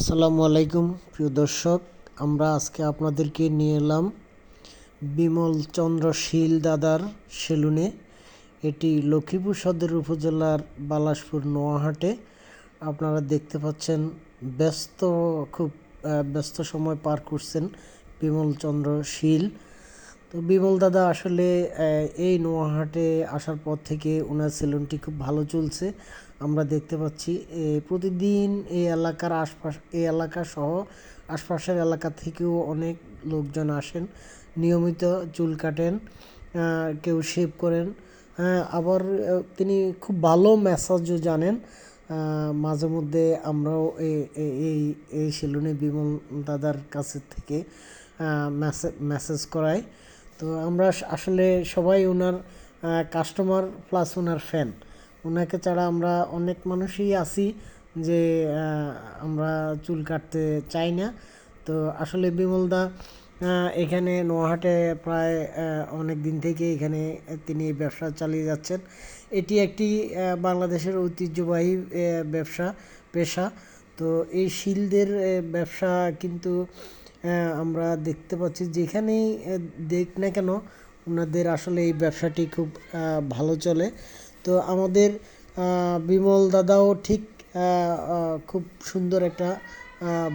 আসসালামু আলাইকুম, প্রিয় দর্শক। আমরা আজকে আপনাদেরকে নিয়ে এলাম বিমল চন্দ্র শীল দাদার সেলুনে, এটি লক্ষ্মীপুর সদর উপজেলার বালাসপুর নোয়াহাটে। আপনারা দেখতে পাচ্ছেন ব্যস্ত, খুব ব্যস্ত সময় পার করছেন বিমল চন্দ্র শীল তো বিমল দাদা আসলে এই নোয়াহাটে আসার পর থেকে ওনার সেলুনটি খুব ভালো চলছে। আমরা দেখতে পাচ্ছি প্রতিদিন এই এলাকার আশপাশ, এই এলাকা সহ আশপাশের এলাকা থেকেও অনেক লোকজন আসেন, নিয়মিত চুল কাটেন কেউ শেভ করেন হ্যাঁ আবার তিনি খুব ভালো ম্যাসাজও জানেন। মাঝে মধ্যে আমরাও এই- এই- সেলুনে বিমল দাদার কাছে থেকে মেসেজ করাই। তো আমরা আসলে সবাই ওনার কাস্টমার প্লাস ওনার ফ্যান ওনাকে ছাড়া আমরা অনেক মানুষই আছি যে আমরা চুল কাটতে চাই না। তো আসলে বিমলদা এখানে নোয়াহাটে প্রায় অনেক দিন থেকে এখানে তিনি ব্যবসা চালিয়ে যাচ্ছেন। এটি একটি বাংলাদেশের ঐতিহ্যবাহী ব্যবসা, পেশা। তো এই শিলদের ব্যবসা কিন্তু আমরা দেখতে পাচ্ছি যেখানেই দেখ না কেন, ওনাদের আসলে এই ব্যবসাটি খুব ভালো চলে। তো আমাদের বিমল দাদাও ঠিক খুব সুন্দর একটা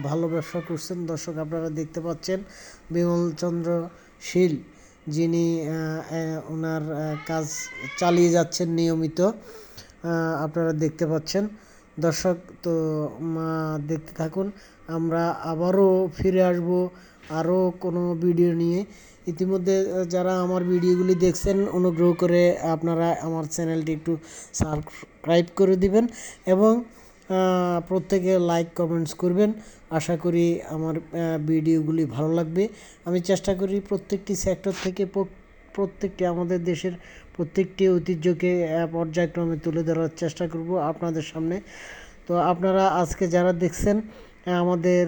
ভালো ব্যবসা করছেন। দর্শক আপনারা দেখতে পাচ্ছেন, বিমল চন্দ্র শীল, যিনি ওনার কাজ চালিয়ে যাচ্ছেন নিয়মিত। আপনারা দেখতে পাচ্ছেন। দর্শক, তো দেখতে থাকুন। আমরা আবারও ফিরে আসব আরও কোনো ভিডিও নিয়ে। ইতিমধ্যে যারা আমার ভিডিওগুলি দেখছেন, অনুগ্রহ করে আপনারা আমার চ্যানেলটি একটু সাবস্ক্রাইব করে দিবেন এবং প্রত্যেকে লাইক, কমেন্টস করবেন। আশা করি আমার ভিডিওগুলি ভালো লাগবে। আমি চেষ্টা করি প্রত্যেকটি সেক্টর থেকে প্রত্যেকটি আমাদের দেশের প্রত্যেকটি ঐতিহ্যকে পর্যায়ক্রমে তুলে ধরার চেষ্টা করব আপনাদের সামনে। তো আপনারা আজকে যারা দেখছেন আমাদের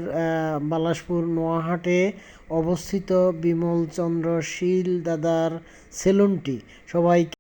বালাসপুর নোয়াহাটে অবস্থিত বিমলচন্দ্র শীল দাদার সেলুনটি সবাই